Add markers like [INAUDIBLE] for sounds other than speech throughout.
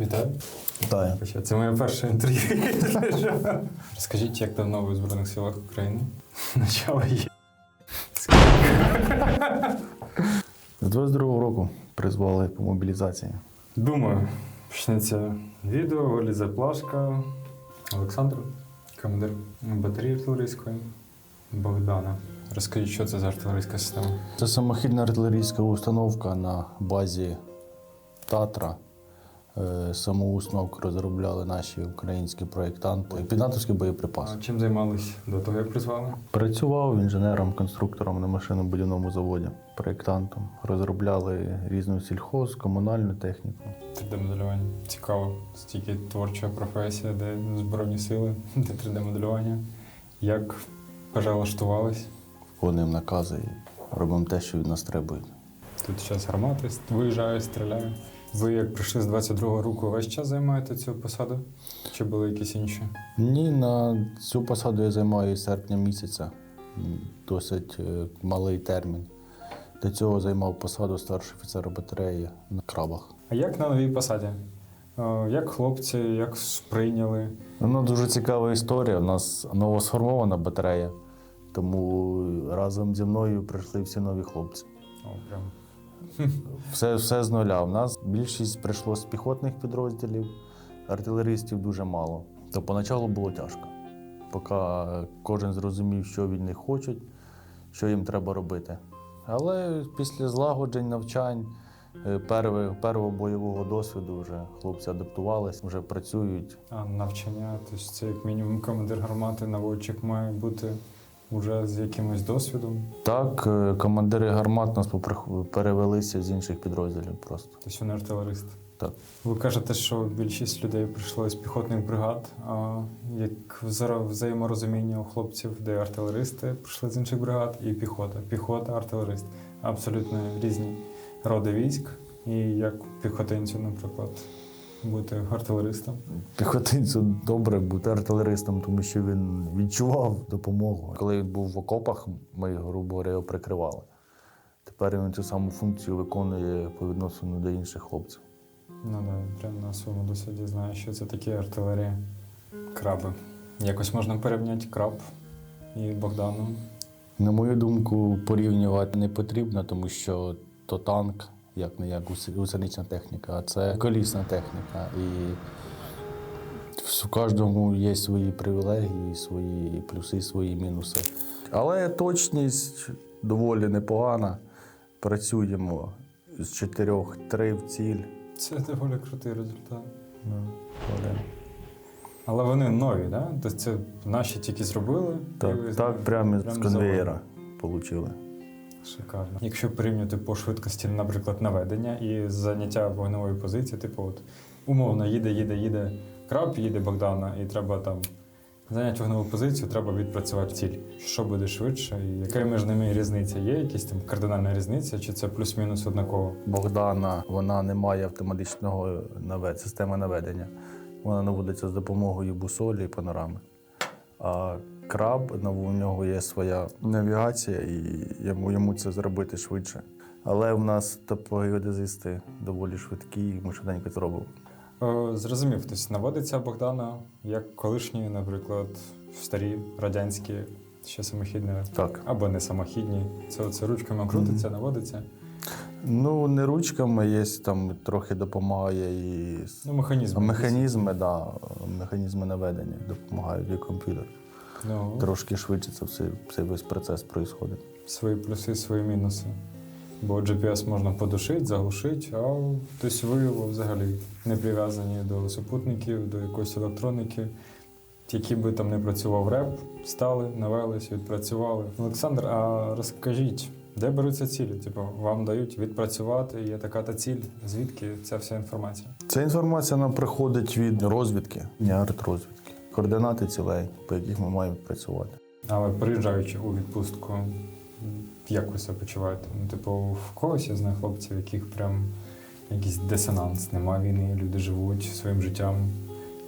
Вітаю. Вітаю. Це моє перше інтерв'ю. Розкажіть, як давно ви в Збройних силах України? Начало є. З 22-го року призвали по мобілізації. Думаю, почнеться відео, вилізе плашка. Олександр, командир батареї артилерійської. Богдана. Розкажіть, що це за артилерійська система? Це самохідна артилерійська установка на базі Татра. Е, Саму установку розробляли наші українські проєктанти. Під натовський боєприпас. А чим займались до того, як призвали? Працював інженером-конструктором на машинобудівному заводі, проєктантом. Розробляли різну сільхоз, комунальну техніку. 3D-моделювання. Цікаво. Стільки творча професія, де Збройні сили, [LAUGHS] де 3D-моделювання. Як перелаштувались? Виконуємо накази і робимо те, що від нас требують. Тут зараз гармати виїжджають, стріляють. Ви як прийшли з 22-го року, весь час займаєте цю посаду? Чи були якісь інші? Ні, на цю посаду я займаю з серпня місяця. Досить е, малий термін. До цього займав посаду старшого офіцера батареї на крабах. А як на новій посаді? Е, Як хлопці, як сприйняли? Ну, дуже цікава історія. У нас новосформована батарея, тому разом зі мною прийшли всі нові хлопці. О, прям. Все, все з нуля. У нас більшість прийшло з піхотних підрозділів, артилеристів дуже мало. То поначалу було тяжко, поки кожен зрозумів, що від них хочуть, що їм треба робити. Але після злагоджень, навчань, е, перве- первого бойового досвіду вже хлопці адаптувалися, вже працюють. А навчання, тобто це як мінімум командир гармати, наводчик має бути вже з якимось досвідом. Так, е, командири гармат нас перевелися з інших підрозділів просто. Тобто вони артилерист. Так. Ви кажете, що більшість людей прийшло з піхотних бригад. А як взаєм- взаєморозуміння у хлопців, де артилеристи прийшли з інших бригад, і піхота. Піхота, артилерист. Абсолютно різні роди військ. І як піхотинцю, наприклад, бути артилеристом. Піхотинцю добре бути артилеристом, тому що він відчував допомогу. Коли він був в окопах, ми, грубо говоря, його прикривали. Тепер він цю саму функцію виконує по відношенню до інших хлопців. Ну да, прямо на своєму досвіді знаю, що це таке артилерія. Краби. Якось можна порівняти краб і Богдану. На мою думку, порівнювати не потрібно, тому що то танк, як не як гусенична техніка, а це колісна техніка. І в кожному є свої привілегії, свої плюси, свої мінуси. Але точність доволі непогана. Працюємо з чотирьох три в ціль. Це доволі крутий результат. Ну, але Але вони нові, да? Тобто це наші тільки зробили. Так, так прямо прямо з з конвеєра отримали. Шикарно. Якщо порівняти по швидкості, наприклад, наведення і заняття вогневої позиції, типу, от умовно їде, їде, їде краб, їде Богдана, і треба там зайняти вогневу позицію, треба відпрацювати ціль. Що буде швидше, і яка між ними різниця? Є якась там кардинальна різниця, чи це плюс-мінус однаково? Богдана вона не має автоматичного навед... системи наведення. Вона наводиться з допомогою бусолі і панорами. А краб ну, у нього є своя навігація, і йому, йому це зробити швидше. Але в нас топогеодезисти доволі швидкі, і ми швиденько це робимо. Е, Зрозумів, тобто наводиться Богдана як колишні, наприклад, старі радянські ще самохідні Так. або не самохідні. Це оце ручками крутиться, наводиться. Ну, не ручками є, там трохи допомагає і Ну, механізм. механізми, да, механізми наведення допомагають і комп'ютер. Ну, Трошки швидше це все, цей весь процес відбувається. свої плюси, свої мінуси. Бо GPS можна подушити, заглушити, а тобто ви взагалі не прив'язані до супутників, до якоїсь електроніки. Який би там не працював реп, стали, навелись, відпрацювали. Олександр, а розкажіть, де беруться цілі? Типу, вам дають відпрацювати, є така та ціль. Звідки ця вся інформація? Ця інформація нам приходить від розвідки, не артрозвідки. Координати цілей, по яких ми маємо працювати. Але приїжджаючи у відпустку, як ви себе почуваєте? Ну, типу, в когось я знаю хлопців, яких прям якийсь дисонанс, нема війни, люди живуть своїм життям.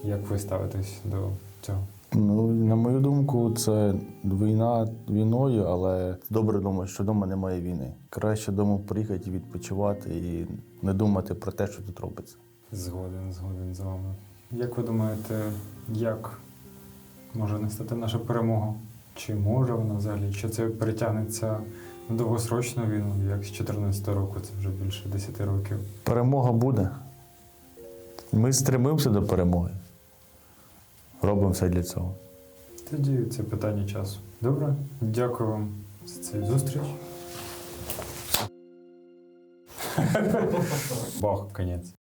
Як ви ставитесь до цього? Ну, на мою думку, це війна війною, але добре думаю, що вдома немає війни. Краще вдома приїхати і відпочивати і не думати про те, що тут робиться. Згоден, згоден з вами. Як ви думаєте, як може настати наша перемога? Чи може вона взагалі? Чи це перетягнеться в довгосрочну війну, як з 2014 року, це вже більше 10 років? Перемога буде. Ми стремимося до перемоги. Робимо все для цього. Тоді це питання часу. Добре, дякую вам за цю зустріч. Бог, конець.